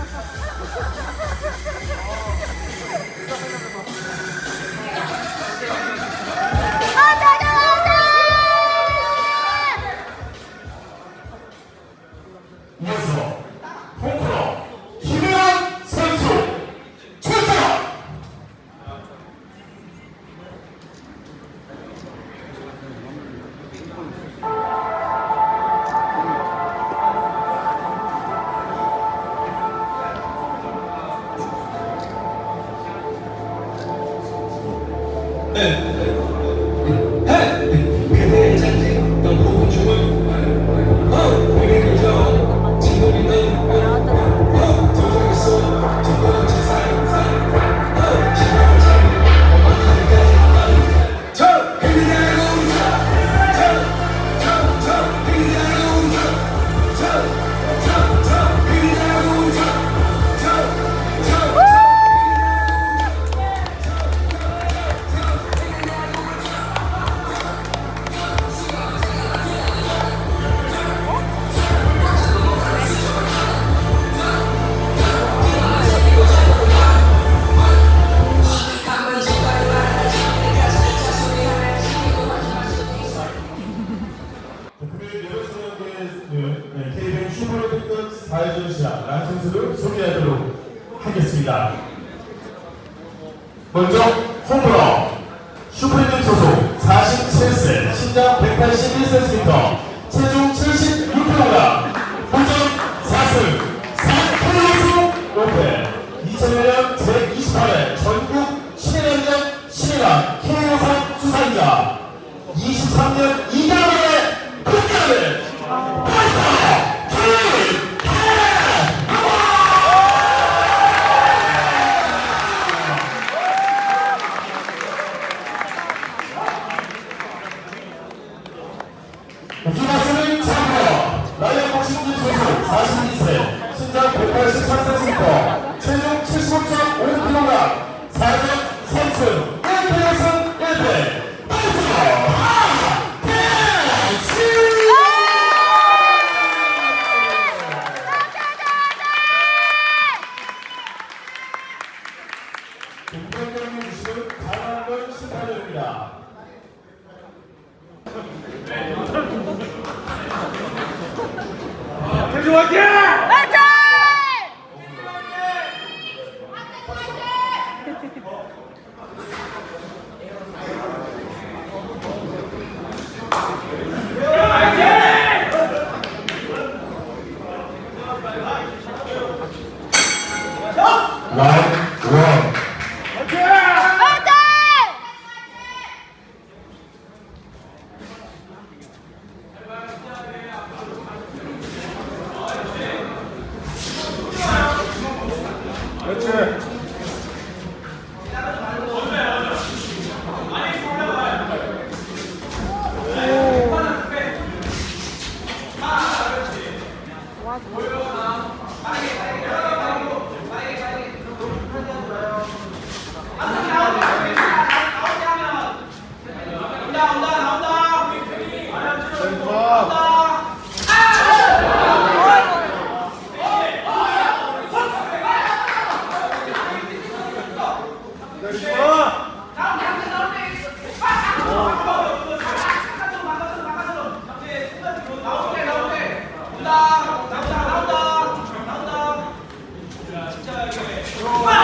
まだ Samsung 화이팅 화이팅! 화이팅! Right. Vai!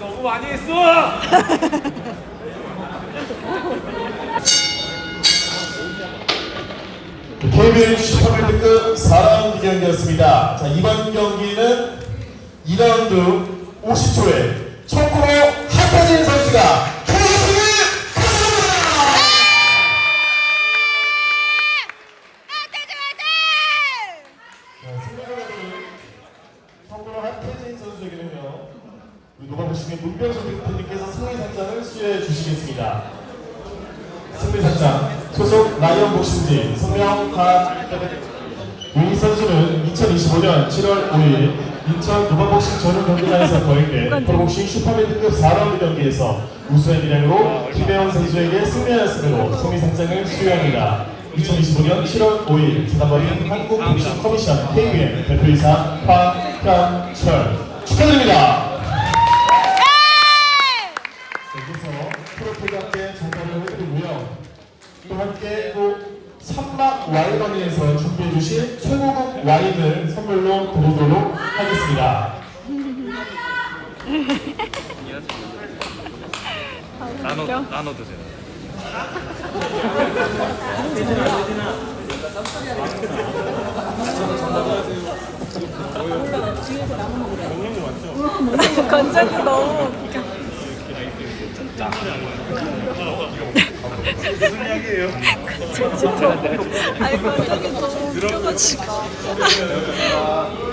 너무 많이 했어. KBL 슈퍼밴드급 4라운드 경기였습니다. 자, 이번 경기는 2라운드 50초에 총구로 한태진 선수가 KBL 가져갑니다! 아, 태지 화이팅! 자, 승리자는 총구로 한태진 선수에게는요, 우리 노바보시의 문병수 대표님께서 승리상장을 수여해 주시겠습니다. 승리상장 소속 라이언 복싱진 성명 한이 선수는 2025년 7월 5일 인천 노바복싱 전용 경기장에서 거행된 프로복싱 슈퍼맨드급 4라운드 경기에서 우수한 기량으로 김혜원 선수에게 승리하였으므로 승리상장을 수여합니다. 2025년 7월 5일 지난번인 한국복싱 커미션 KBN 대표이사 황현철 축하드립니다. 여기서 트로피와 함께 전달을 해드리고요. 또 함께 또 삼막 와인원에서 준비해 주신 최고급 와인을 선물로 드리도록 하겠습니다. 나눠 나눠 드세요. 건장이 너무 웃겨. 무슨 이야기예요? 아니, 건장이 너무 웃겨가지고.